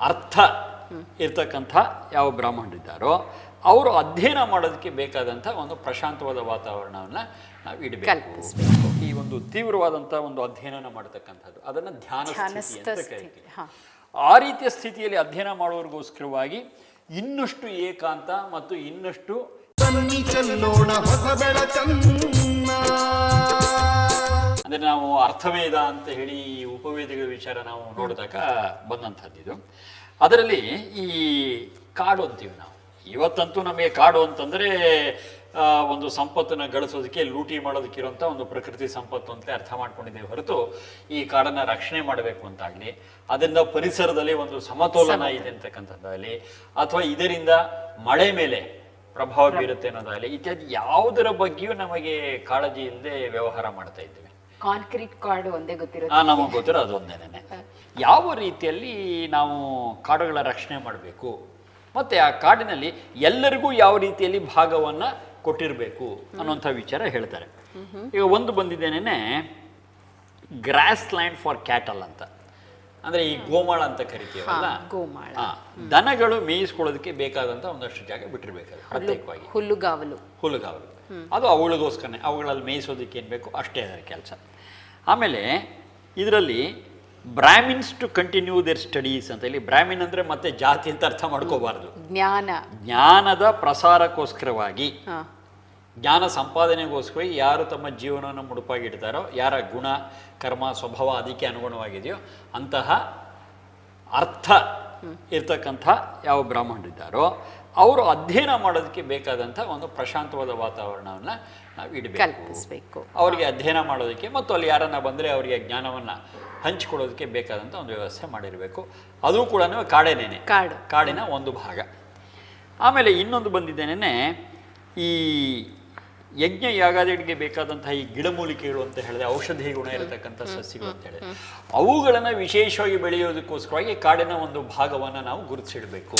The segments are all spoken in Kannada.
ಅರ್ಥ ಇರ್ತಕ್ಕಂಥ ಯಾವ ಬ್ರಾಹ್ಮಣರಿದ್ದಾರೋ ಅವರು ಅಧ್ಯಯನ ಮಾಡೋದಕ್ಕೆ ಬೇಕಾದಂಥ ಒಂದು ಪ್ರಶಾಂತವಾದ ವಾತಾವರಣವನ್ನು ನಾವು ಇಡಬೇಕು. ಈ ಒಂದು ತೀವ್ರವಾದಂಥ ಒಂದು ಅಧ್ಯಯನ ಮಾಡತಕ್ಕಂಥದ್ದು. ಅದನ್ನು ಧ್ಯಾನ ಸ್ಥಿತಿ ಅಂತ ಸ್ಥಿತಿ ಹಾ. ಆ ರೀತಿಯ ಸ್ಥಿತಿಯಲ್ಲಿ ಅಧ್ಯಯನ ಮಾಡುವವರಿಗೋಸ್ಕರವಾಗಿ ಇನ್ನಷ್ಟು ಏಕಾಂತ ಮತ್ತು ಇನ್ನಷ್ಟು ಅರ್ಥವೇದ ಅಂತ ಹೇಳಿ ಈ ಉಪವೇದಗಳ ವಿಚಾರ ನಾವು ನೋಡಿದಾಗ ಇದು ಅದರಲ್ಲಿ ಈ ಕಾಡು ಅಂತೀವಿ ನಾವು. ಇವತ್ತಂತೂ ನಮಗೆ ಕಾಡು ಅಂತಂದರೆ ಒಂದು ಸಂಪತ್ತನ್ನು ಗಳಿಸೋದಕ್ಕೆ ಲೂಟಿ ಮಾಡೋದಕ್ಕಿರುವಂಥ ಒಂದು ಪ್ರಕೃತಿ ಸಂಪತ್ತು ಅಂತ ಅರ್ಥ ಮಾಡ್ಕೊಂಡಿದ್ದೇವೆ ಹೊರತು ಈ ಕಾಡನ್ನು ರಕ್ಷಣೆ ಮಾಡಬೇಕು ಅಂತಾಗಲಿ ಅದರಿಂದ ಪರಿಸರದಲ್ಲಿ ಒಂದು ಸಮತೋಲನ ಇದೆ ಅಂತಕ್ಕಂಥದ್ದಾಗಲಿ ಅಥವಾ ಇದರಿಂದ ಮಳೆ ಮೇಲೆ ಪ್ರಭಾವ ಬೀರುತ್ತೆ ಅನ್ನೋದಾಗಲಿ ಇತ್ಯಾದಿ ಯಾವುದರ ಬಗ್ಗೆಯೂ ನಮಗೆ ಕಾಳಜಿ ಇಲ್ಲದೆ ವ್ಯವಹಾರ ಮಾಡ್ತಾ ಇದ್ದೇವೆ. ಕಾಂಕ್ರೀಟ್ ಕಾರ್ಡ್ ಒಂದೇ ಗೊತ್ತಿರೋದು. ನಮಗೆ ಗೊತ್ತಿರೋ ಅದೊಂದೇನೆ ಯಾವ ರೀತಿಯಲ್ಲಿ ನಾವು ಕಾಡುಗಳ ರಕ್ಷಣೆ ಮಾಡಬೇಕು? ಮತ್ತೆ ಆ ಕಾಡಿನಲ್ಲಿ ಎಲ್ಲರಿಗೂ ಯಾವ ರೀತಿಯಲ್ಲಿ ಭಾಗವನ್ನ ಕೊಟ್ಟಿರಬೇಕು ಅನ್ನುವಂಥ ವಿಚಾರ ಹೇಳ್ತಾರೆ. ಈಗ ಒಂದು ಬಂದಿದ್ದೇನೆ ಗ್ರಾಸ್ ಲ್ಯಾಂಡ್ ಫಾರ್ ಕ್ಯಾಟಲ್ ಅಂತ. ಅಂದ್ರೆ ಈ ಗೋಮಾಳ ಅಂತ ಕರಿತೀವಲ್ಲ? ಗೋಮಾಳ. ದನಗಳು ಮೇಯಿಸ್ಕೊಳ್ಳೋದಕ್ಕೆ ಬೇಕಾದಂತ ಒಂದಷ್ಟು ಜಾಗ ಬಿಟ್ಟಿರ್ಬೇಕು ಪ್ರತ್ಯೇಕವಾಗಿ. ಹುಲ್ಲುಗಾವಲು. ಹುಲ್ಲುಗಾವಲು. ಅದು ಅವುಗಳಿಗೋಸ್ಕರನೇ ಅವುಗಳಲ್ಲಿ ಮೇಯಿಸೋದಕ್ಕೆ ಏನು ಬೇಕು ಅಷ್ಟೇ ಅದರ ಕೆಲಸ. ಆಮೇಲೆ ಇದರಲ್ಲಿ Brahmins to continue their studies ಅಂತ ಇಲ್ಲಿ ಬ್ರಾಹ್ಮಿನ್ ಅಂದ್ರೆ ಮತ್ತೆ ಜಾತಿ ಅಂತ ಅರ್ಥ ಮಾಡ್ಕೋಬಾರ್ದು. ಜ್ಞಾನ. ಜ್ಞಾನದ ಪ್ರಸಾರಕ್ಕೋಸ್ಕರವಾಗಿ ಜ್ಞಾನ ಸಂಪಾದನೆಗೋಸ್ಕರ ಯಾರು ತಮ್ಮ ಜೀವನವನ್ನು ಮುಡುಪಾಗಿಡ್ತಾರೋ ಯಾರ ಗುಣ ಕರ್ಮ ಸ್ವಭಾವ ಅದಕ್ಕೆ ಅನುಗುಣವಾಗಿದೆಯೋ ಅಂತಹ ಅರ್ಥ ಇರ್ತಕ್ಕಂಥ ಯಾವ ಬ್ರಾಹ್ಮಣರಿದ್ದಾರೋ ಅವರು ಅಧ್ಯಯನ ಮಾಡೋದಕ್ಕೆ ಬೇಕಾದಂಥ ಒಂದು ಪ್ರಶಾಂತವಾದ ವಾತಾವರಣವನ್ನು ನಾವು ಇಡಬೇಕು. ಕಲ್ಪಿಸ್ಬೇಕು. ಅವರಿಗೆ ಅಧ್ಯಯನ ಮಾಡೋದಕ್ಕೆ ಮತ್ತು ಅಲ್ಲಿ ಯಾರನ್ನ ಬಂದರೆ ಅವರಿಗೆ ಜ್ಞಾನವನ್ನು ಹಂಚಿಕೊಡೋದಕ್ಕೆ ಬೇಕಾದಂಥ ಒಂದು ವ್ಯವಸ್ಥೆ ಮಾಡಿರಬೇಕು. ಅದು ಕೂಡ ಕಾಡೇನೇನೆ. ಕಾಡು. ಕಾಡಿನ ಒಂದು ಭಾಗ. ಆಮೇಲೆ ಇನ್ನೊಂದು ಬಂದಿದ್ದೇನೆ ಈ ಯಜ್ಞ ಯಾಗಾದಿಗಳಿಗೆ ಬೇಕಾದಂತಹ ಈ ಗಿಡಮೂಲಿಕೆಗಳು ಅಂತ ಹೇಳಿದ್ರೆ ಔಷಧಿ ಗುಣ ಇರತಕ್ಕಂಥ ಸಸ್ಯಗಳು ಅಂತ ಹೇಳಿದ್ರೆ ಅವುಗಳನ್ನು ವಿಶೇಷವಾಗಿ ಬೆಳೆಯೋದಕ್ಕೋಸ್ಕರವಾಗಿ ಕಾಡಿನ ಒಂದು ಭಾಗವನ್ನು ನಾವು ಗುರುತಿಸಿಡಬೇಕು.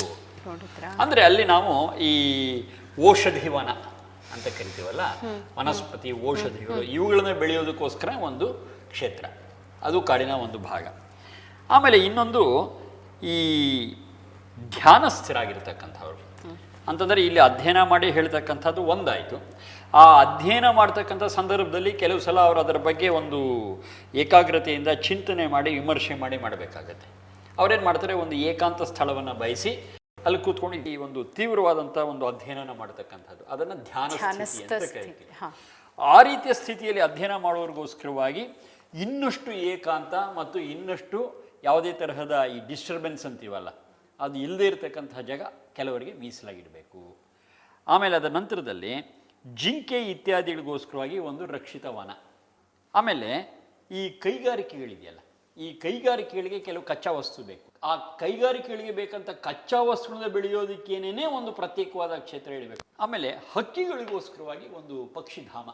ಅಂದ್ರೆ ಅಲ್ಲಿ ನಾವು ಈ ಔಷಧಿ ವನ ಅಂತ ಕರಿತೀವಲ್ಲ? ವನಸ್ಪತಿ ಔಷಧಿಗಳು ಇವುಗಳನ್ನ ಬೆಳೆಯೋದಕ್ಕೋಸ್ಕರ ಒಂದು ಕ್ಷೇತ್ರ. ಅದು ಕಾಡಿನ ಒಂದು ಭಾಗ. ಆಮೇಲೆ ಇನ್ನೊಂದು ಈ ಧ್ಯಾನಸ್ಥರಾಗಿರ್ತಕ್ಕಂಥವ್ರು. ಅಂತಂದರೆ ಇಲ್ಲಿ ಅಧ್ಯಯನ ಮಾಡಿ ಹೇಳ್ತಕ್ಕಂಥದ್ದು ಒಂದಾಯಿತು. ಆ ಅಧ್ಯಯನ ಮಾಡ್ತಕ್ಕಂಥ ಸಂದರ್ಭದಲ್ಲಿ ಕೆಲವು ಸಲ ಅವರು ಅದರ ಬಗ್ಗೆ ಒಂದು ಏಕಾಗ್ರತೆಯಿಂದ ಚಿಂತನೆ ಮಾಡಿ ವಿಮರ್ಶೆ ಮಾಡಿ ಮಾಡಬೇಕಾಗತ್ತೆ. ಅವರೇನು ಮಾಡ್ತಾರೆ ಒಂದು ಏಕಾಂತ ಸ್ಥಳವನ್ನು ಬಯಸಿ ಅಲ್ಲಿ ಕೂತ್ಕೊಂಡು ಈ ಒಂದು ತೀವ್ರವಾದಂಥ ಒಂದು ಅಧ್ಯಯನ ಮಾಡ್ತಕ್ಕಂಥದ್ದು. ಅದನ್ನು ಧ್ಯಾನ ಅಂತ ಆ ರೀತಿಯ ಸ್ಥಿತಿಯಲ್ಲಿ ಅಧ್ಯಯನ ಮಾಡುವವರಿಗೋಸ್ಕರವಾಗಿ ಇನ್ನಷ್ಟು ಏಕಾಂತ ಮತ್ತು ಇನ್ನಷ್ಟು ಯಾವುದೇ ತರಹದ ಈ ಡಿಸ್ಟರ್ಬೆನ್ಸ್ ಅಂತೀವಲ್ಲ ಅದು ಇಲ್ಲದೆ ಇರತಕ್ಕಂಥ ಜಾಗ ಕೆಲವರಿಗೆ ಮೀಸಲಾಗಿಡಬೇಕು. ಆಮೇಲೆ ಅದರ ನಂತರದಲ್ಲಿ ಜಿಂಕೆ ಇತ್ಯಾದಿಗಳಿಗೋಸ್ಕರವಾಗಿ ಒಂದು ರಕ್ಷಿತ ವನ. ಆಮೇಲೆ ಈ ಕೈಗಾರಿಕೆಗಳಿದೆಯಲ್ಲ ಈ ಕೈಗಾರಿಕೆಗಳಿಗೆ ಕೆಲವು ಕಚ್ಚಾ ವಸ್ತು ಬೇಕು. ಆ ಕೈಗಾರಿಕೆಗಳಿಗೆ ಬೇಕಂತ ಕಚ್ಚಾ ವಸ್ತುಗಳನ್ನ ಬೆಳೆಯೋದಕ್ಕೇನೇ ಒಂದು ಪ್ರತ್ಯೇಕವಾದ ಕ್ಷೇತ್ರ ಇಡಬೇಕು ಆಮೇಲೆ ಹಕ್ಕಿಗಳಿಗೋಸ್ಕರವಾಗಿ ಒಂದು ಪಕ್ಷಿಧಾಮ.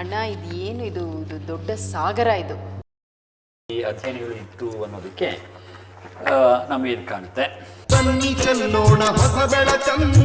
ಅಣ್ಣ ಇದು? ಏನು ಇದು ದೊಡ್ಡ ಸಾಗರ ಇದು. ಈ ಅಧ್ಯಯನಗಳು ಇತ್ತು ಅನ್ನೋದಕ್ಕೆ ನಮಗೆ ಇದು ಕಾಣುತ್ತೆ? ಬನ್ನಿ ಚೆಲ್ಲೋಣ ಹೊಸ ಬೆಳಕನ್ನ